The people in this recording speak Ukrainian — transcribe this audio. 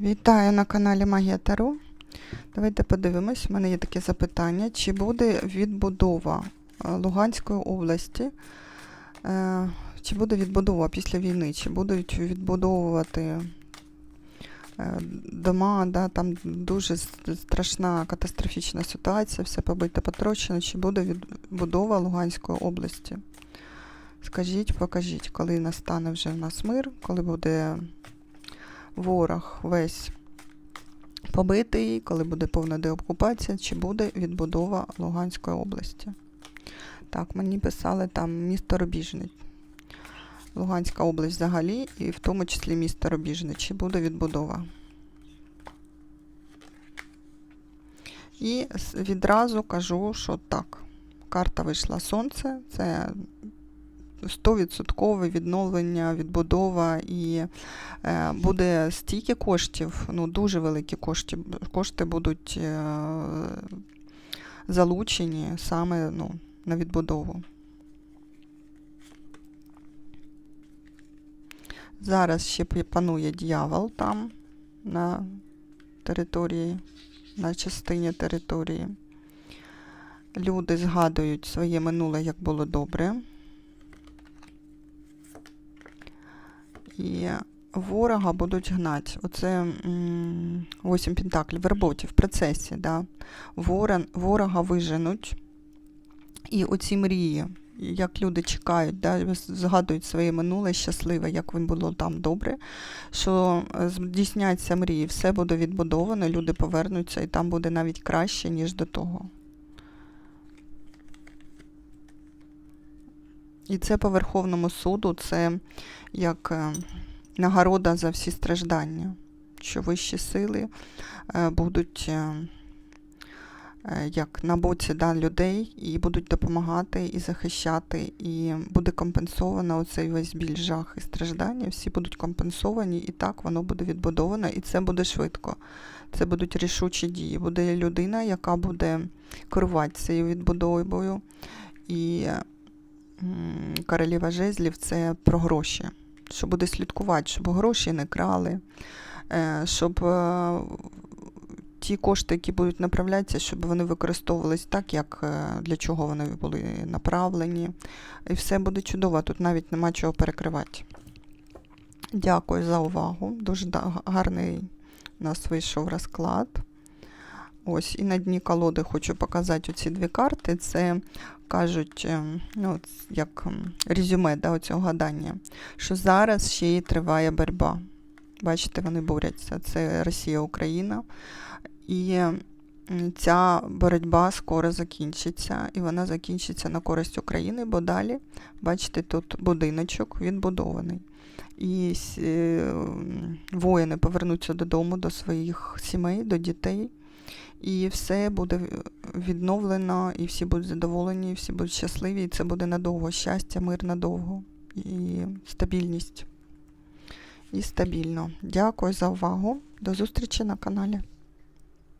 Вітаю на каналі Магія Таро. Давайте подивимось. У мене є таке запитання: чи буде відбудова е, Луганської області? е, Чи буде відбудова після війни? Чи будуть відбудовувати е, дома? Да? Там дуже страшна катастрофічна ситуація, все побите потрощено. Чи буде відбудова Луганської області? Скажіть, покажіть, коли настане вже в нас мир, коли буде ворог весь побитий, коли буде повна деокупація, чи буде відбудова Луганської області. Так, мені писали там місто Рубіжне. Луганська область взагалі, і в тому числі місто Рубіжне, чи буде відбудова. І відразу кажу, що так. Карта вийшла сонце, це 100% відновлення, відбудова і е, буде стільки коштів, ну дуже великі кошти, кошти будуть е, залучені саме ну, на відбудову. Зараз ще панує дьявол там на території, на частині території. Люди згадують своє минуле, як було добре. І ворога будуть гнати. Оце м, 8 пентаклів в роботі, в процесі. Да? Ворон, ворога виженуть. І оці мрії, як люди чекають, да? згадують своє минуле щасливе, як їм було там добре, що е, здійсняться мрії, все буде відбудовано, люди повернуться, і там буде навіть краще, ніж до того. І це по Верховному суду, це як е, нагорода за всі страждання, що вищі сили е, будуть е, як на боці да, людей і будуть допомагати і захищати, і буде компенсовано оцей весь біль, жах і страждання. Всі будуть компенсовані, і так воно буде відбудовано, і це буде швидко. Це будуть рішучі дії. Буде людина, яка буде керувати цією відбудовою. І королева жезлів це про гроші. Що буде слідкувати, щоб гроші не крали, е, щоб е, ті кошти, які будуть направлятися, щоб вони використовувались так, як е, для чого вони були направлені. І все буде чудово, тут навіть нема чого перекривати. Дякую за увагу. Дуже гарний у нас вийшов розклад. Ось, і на дні колоди хочу показати оці дві карти. Це кажуть, ем, ну, як резюме да, цього гадання, що зараз ще й триває боротьба. Бачите, вони борються. Це Росія, Україна. І ця боротьба скоро закінчиться, і вона закінчиться на користь України, бо далі, бачите, тут будиночок відбудований. І е, воїни повернуться додому, до своїх сімей, до дітей. І все буде відновлено, і всі будуть задоволені, і всі будуть щасливі, і це буде надовго. Щастя, мир надовго і стабільність. І стабільно. Дякую за увагу. До зустрічі на каналі.